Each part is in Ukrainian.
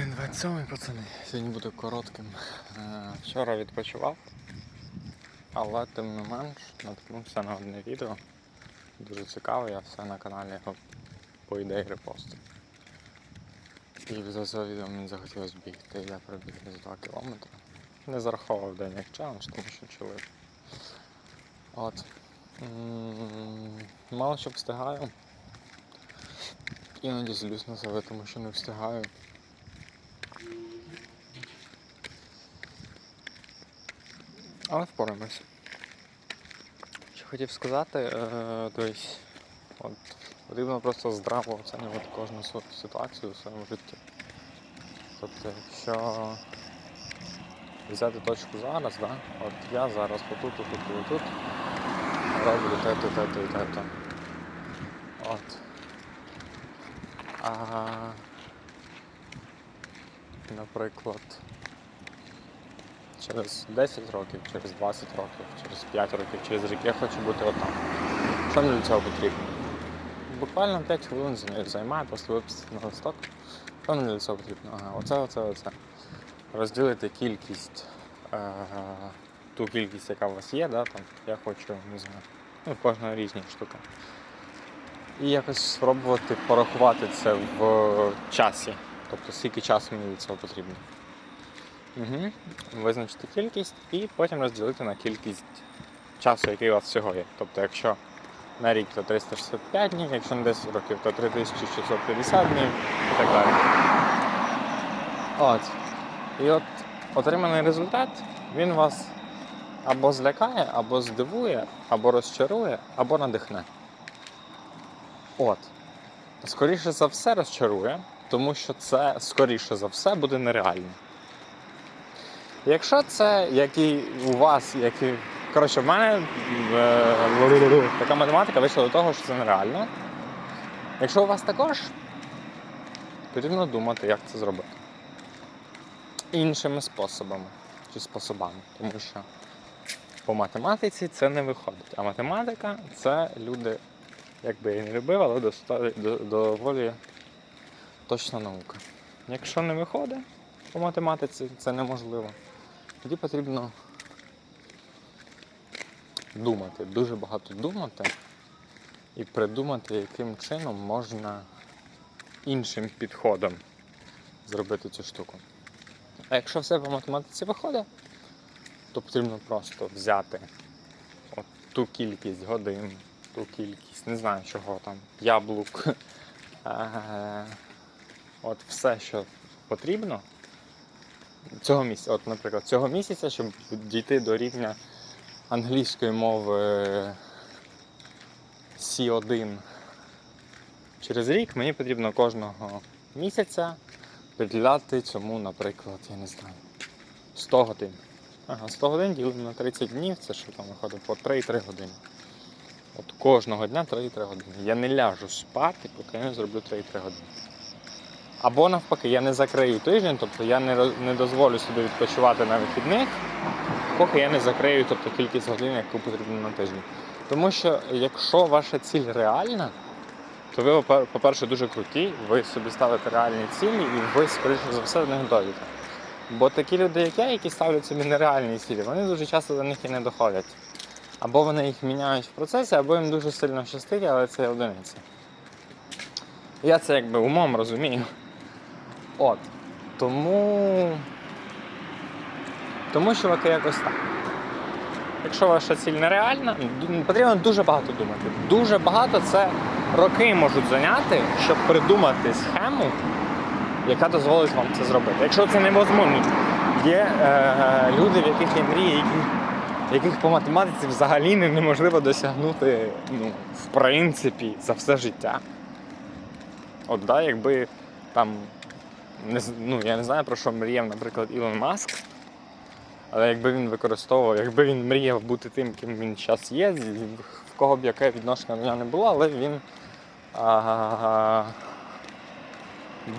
Блін, 27 пацани. Сьогодні буде коротким. Е, Вчора відпочивав, але тим не менш наткнувся на одне відео. Дуже цікаве, я все на каналі його по ідеї репостив. І за цього відео мені захотілося бігти. Я пробіг десь 2 кілометри. Не зараховував день як челендж, тому що чоловік. От. Мало що встигаю. Іноді злюсь на себе, тому що не встигаю. Але впораємось. Що хотів сказати, е, от, потрібно просто здраво оцінювати кожну ситуацію у своєму житті. Тобто, якщо взяти точку зараз, да? от я зараз отут, отут і отут роблю те-то, те-то і те-то. От. А, наприклад, через 10 років, через 20 років, через 5 років, через рік я хочу бути отам. Що мені для цього потрібно? Буквально 5 хвилин зай- займає після виписати на листок. Що мені для цього потрібно? Ага, оце, оце, оце. Розділити кількість, е, ту кількість, яка у вас є, да, там, я хочу, не знаю, ну, в кожного різні штуки. І якось спробувати порахувати це в часі. Тобто скільки часу мені для цього потрібно. Угу. Визначити кількість і потім розділити на кількість часу, який у вас всього є. Тобто, якщо на рік, то 365 днів, якщо на 10 років, то 3650 днів і так далі. От. І от отриманий результат, він вас або злякає, або здивує, або розчарує, або надихне. От. Скоріше за все розчарує, тому що це, скоріше за все, буде нереально. Якщо це який у вас, який. Коротше, в мене е, така математика вийшла до того, що це нереально. Якщо у вас також, потрібно думати, як це зробити. Іншими способами чи способами. Тому що по математиці це не виходить. А математика це люди, як би я не любив, але доволі точна наука. Якщо не виходить по математиці, це неможливо. Тоді потрібно думати, дуже багато думати і придумати, яким чином можна іншим підходом зробити цю штуку. А якщо все по математиці виходить, то потрібно просто взяти от ту кількість годин, ту кількість, не знаю чого там, яблук, е, от все, що потрібно цього місяця, от, наприклад, цього місяця, щоб дійти до рівня англійської мови C1 через рік, мені потрібно кожного місяця приділяти цьому, наприклад, я не знаю, 100 годин. Ага, 100 годин ділимо на 30 днів, це що там виходить по 3-3 години. От кожного дня 3-3 години. Я не ляжу спати, поки я не зроблю 3-3 години. Або навпаки, я не закрию тиждень, тобто я не, не дозволю собі відпочивати на вихідних, поки я не закрию тобто, кількість годин, яку потрібно на тиждень. Тому що якщо ваша ціль реальна, то ви, по-перше, дуже круті, ви собі ставите реальні цілі і ви, скоріше за все, них дойдете. Бо такі люди, як я, які ставлять собі нереальні цілі, вони дуже часто до них і не доходять. Або вони їх міняють в процесі, або їм дуже сильно щастить, але це одиниці. Я це якби умом розумію. От. Тому. Тому, чуваки, якось так. Якщо ваша ціль нереальна, потрібно дуже багато думати. Дуже багато це роки можуть зайняти, щоб придумати схему, яка дозволить вам це зробити. Якщо це невозможно, є е, люди, в яких є мрії, які, яких по математиці взагалі не- неможливо досягнути ну, в принципі за все життя. От, да, якби там ну, я не знаю про що мріяв, наприклад, Ілон Маск. Але якби він використовував, якби він мріяв бути тим, ким він зараз є, в кого б яке відношення до нього не було, але він. А,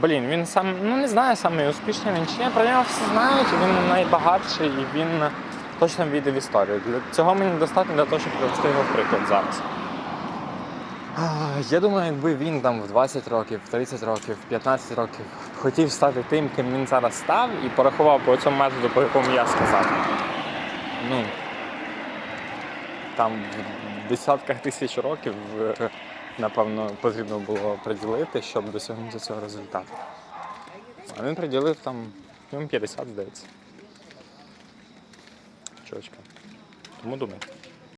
блін, він сам, ну не знаю, самий успішний він чи ні, про нього всі знають, він найбагатший і він точно війде в історію. Для цього мені достатньо для того, щоб привести його в приклад зараз. Я думаю, якби він там в 20 років, в 30 років, в 15 років хотів стати тим, ким він зараз став, і порахував по цьому методу, по якому я сказав. Ну, там в десятках тисяч років, напевно, потрібно було приділити, щоб досягнути цього результату. А він приділив там ну, 50, здається. Чувачка. Тому думай.